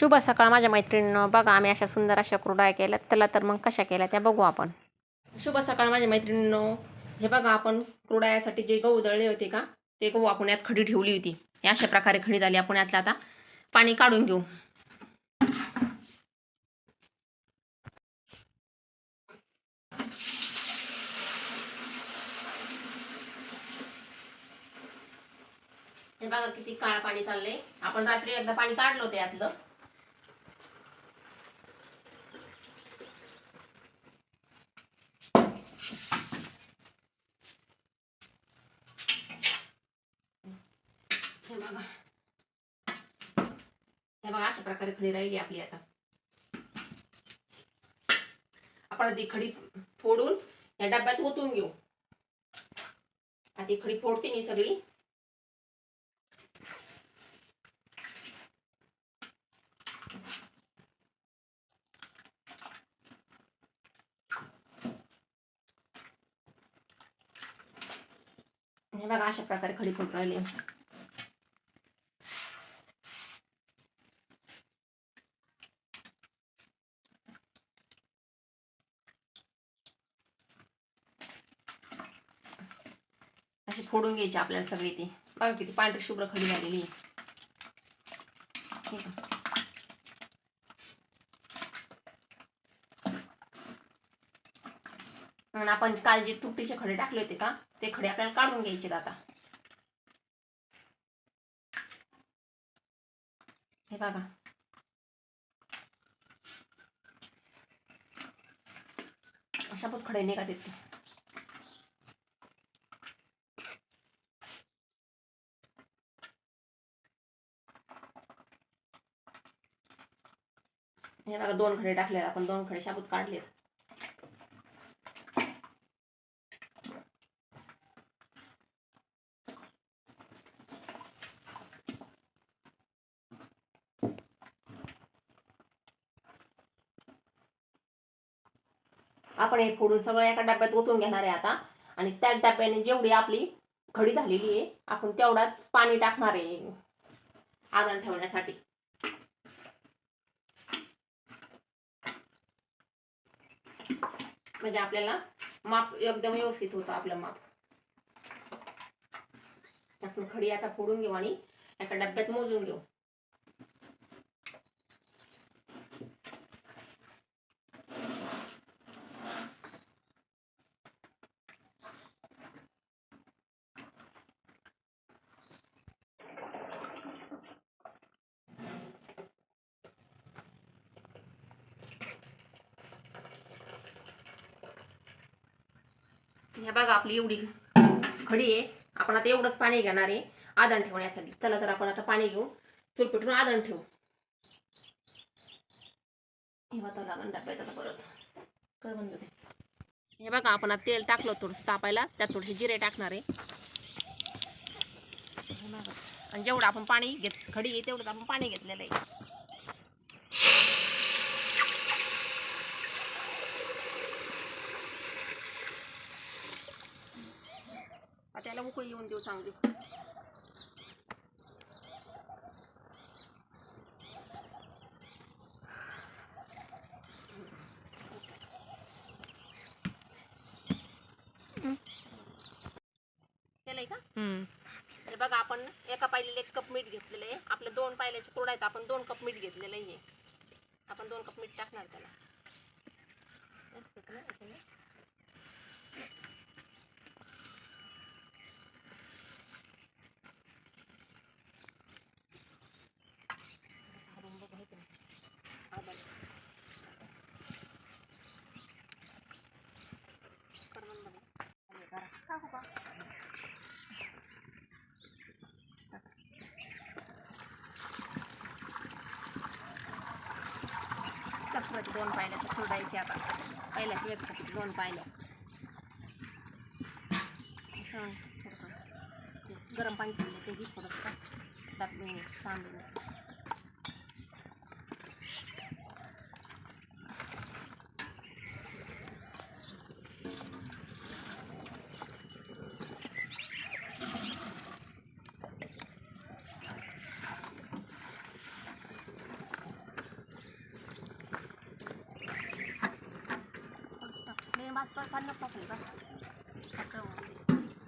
शुभ सकाळ माझ्या मैत्रिणीनं बघा आम्ही अशा सुंदर अशा कुरडाया केल्या चला तर मग कशा केल्या त्या बघू आपण. शुभ सकाळ माझ्या मैत्रिणीनं. हे बघा आपण कुरडायासाठी जे गहू दळले होते का ते गहू आपण यात खडी ठेवली होती. हे अशा प्रकारे खडी झाली. आपण यातलं आता पाणी काढून घेऊ. हे बघा किती काळ पाणी चाललंय. आपण रात्री एकदा पाणी काढलं होतं यातलं. अशा प्रकारे खडी राहिली आपली आता. आपण ती खडी फोडून या डब्यात ओतून घेऊ. आता ती खडी फोडते मी सगळी. हे बघा अशा प्रकारे खडी फोडून राहिली. अशी फोडून घ्यायची आपल्याला सगळी ती. बघा किती पांढरी शुभ्र खडी झालेली आहे. आणि आपण काल जे तुटीचे खडे टाकले होते का ते खडे आपल्याला काढून घ्यायचे आता. हे बघा. अशा पण खडे निघत येते हे बघा दोन खडे टाकले आपण. दोन खडे शाबूत काढलेत. आपण हे फोडून सगळं एका डब्यात ओतून घेणार आहे आता. आणि त्या डब्याने जेवढी आपली खडी झालेली आहे आपण तेवढाच पाणी टाकणार आहे आदण ठेवण्यासाठी. म्हणजे आपल्याला माप एकदम व्यवस्थित होतं आपलं माप. आपण खडी आता फोडून घेऊ आणि एका डब्यात मोजून घेऊ. हे बघा आपली एवढी घडी आहे. आपण आता एवढंच पाणी घेणार आहे आदण ठेवण्यासाठी. चला तर आपण आता पाणी घेऊ. चूल पेटून आदण ठेवू. हे लागण परत. कर बंद हे बघा आपण आता तेल टाकलं थोडंसं तापायला. त्यात थोडेसे जिरे टाकणार आहे. आणि जेवढं आपण पाणी घेत खडी आहे तेवढंच आपण पाणी घेतलेलं आहे. उकळी येऊन देऊ चांगली केलंय का? तर बघा आपण एका पायलीला एक कप मीठ घेतलेलं आहे. आपले दोन पायल्याचे तोड आहेत आपण दोन कप मीठ घेतलेलं आहे. आपण दोन कप मीठ टाकणार त्याला. रात्रची दोन पायल्या पायल्याचं खोडायची आता. पहिल्याच वेळ दोन पायल्या गरम पाणी चालले तेही थोडंसं टाकून तांदूळ ते गरम पाणी ठेवले ते ही थोडंसं टाकून तांदूळ बस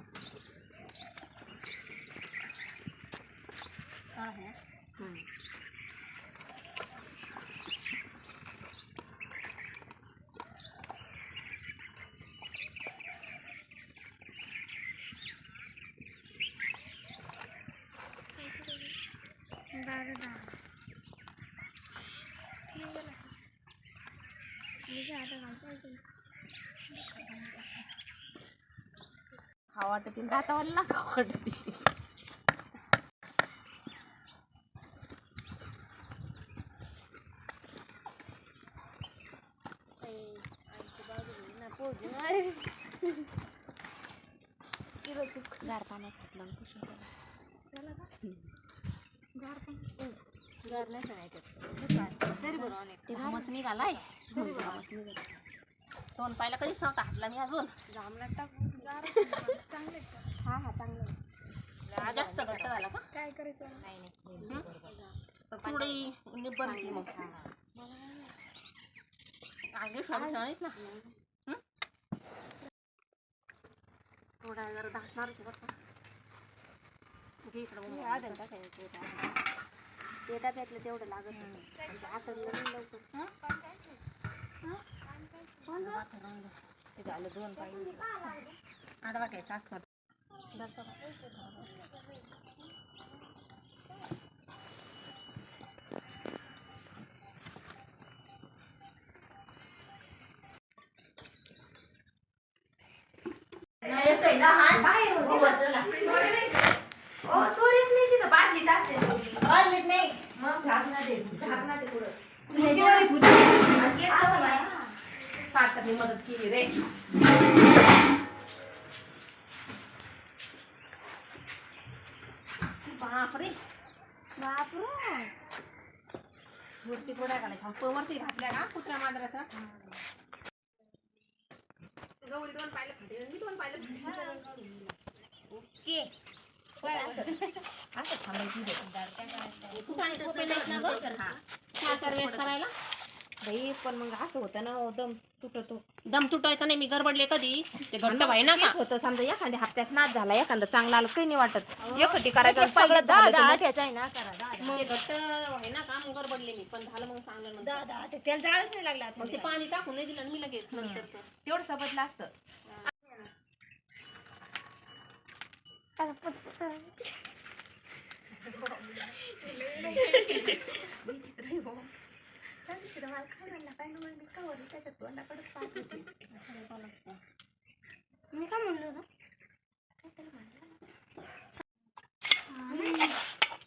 बस पन्नास टाकले बस सकाळ खावा वाटतील. दातावाला खावा वाटतील. गार पाण्यात घातलं आणि पुसून ठेवलं. ते घामच निघालाय. तोंड पाहिला कधीच नव्हता हाटला मी अजून. हा हा चांगलं जास्त घट्ट झाला का? काय करायचं? नाही नाही. थोडी मग. आगे ना? हं? जरा आहे बरं का. घे इकडं मग. ते डब्यातलं तेवढं लागत होतं. आणि ते आटवलं नाही लवकर. हं? वाटं राहिलं. ते झालं दोन पाहिजे आडवा घ्यायचा असणार? सार्थकने मदत केली रे. वरती पुढ्या घालायचा वरती घातल्या का कुत्र्या मांजराचा. गौरी दोन पाहिलं खाते मी दोन पाहिलं ओके. असं. थांबायची. तू पाणी टोपेलं ना गं? चार चार वेळेस करायला. बाई पण मग असं होतं ना हो, दम तुटतो. दम तुटायचा नाही मी गडबडले कधी? ते घट्ट व्हाय ना का होतं समजा एखाद्या हप्त्यात नाच झाला एखादा चांगला आला काही नाही वाटत. एकटी एक करायचं एक सगळं दहा- झालं दहा तर आठ्याचं आहे ना करा दहा- ते घट्ट व्हाय ना का? मग गडबडले मी. पण झालं मग चांगलं नंतर. दहा- दहा- त्याला जाळच नाही लागला मग ते पाणी टाकून नाही दिलं मी लगेच नंतर तेवढं सबतलं असतं. मी काय म्हणलो होतं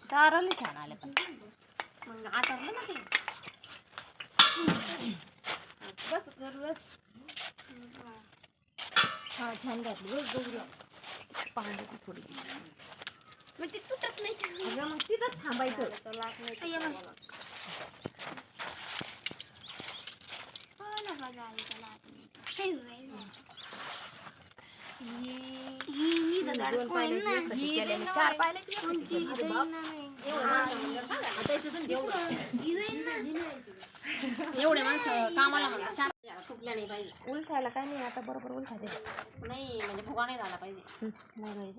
दाराला छान आलं पण मग आटरलं ना ते बस कर बस हा छान घातली बस पाणी ती थोडी मग. ते तुटत नाही मग तिथंच थांबायचं अय्या मग. हो ना बघा आई त्याला आतमध्ये. हे बाई. ही मी तर झाड दोन कोण पायले ना. एकटी ही केलेली. जाईन ना चार बाई. एवढे माणसं कामाला म्हणा नाही पाहिजे काय नाही आता बरोबर उलथायचे नाही म्हणजे भुगा नाही झाला पाहिजे नाही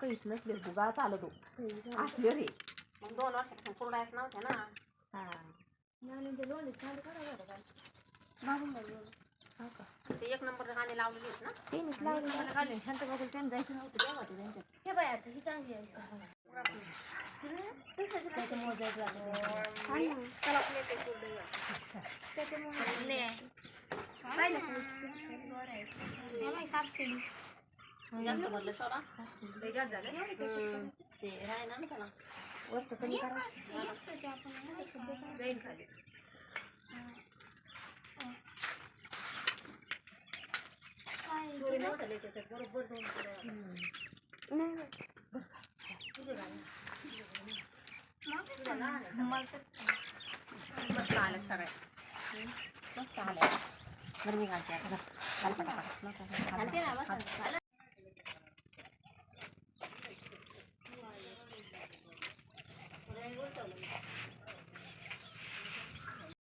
काहीच नसले भुगा चालतो असले रे मग दोन वर्षापासून कुरडायच नव्हत्या ना हा ते एक नंबर कांदे लावलेले आहेत ना तेच लावलं मला काढले शांत बाबूला त्यांना जायचं नव्हतं तेव्हा ते त्यांच्यात हे बाई आता ही चांगली आहे. त्याच्यामुळे जायचं आहे. त्याला उरलं आहे. त्याच्यामुळे लय आहे. पाहिलं का? हे बाई सबसिडी. जास्त भरलं सोडा लय झालं. हम्म. ते राहिना ना त्याला वरचं कमी करा. जाईल खाली थोडी? मोठं लय त्याच्यात बरोबर दोन मस्त आल्या सगळ्या मस्त आल्या बरं मी घालते आता. घालते ना,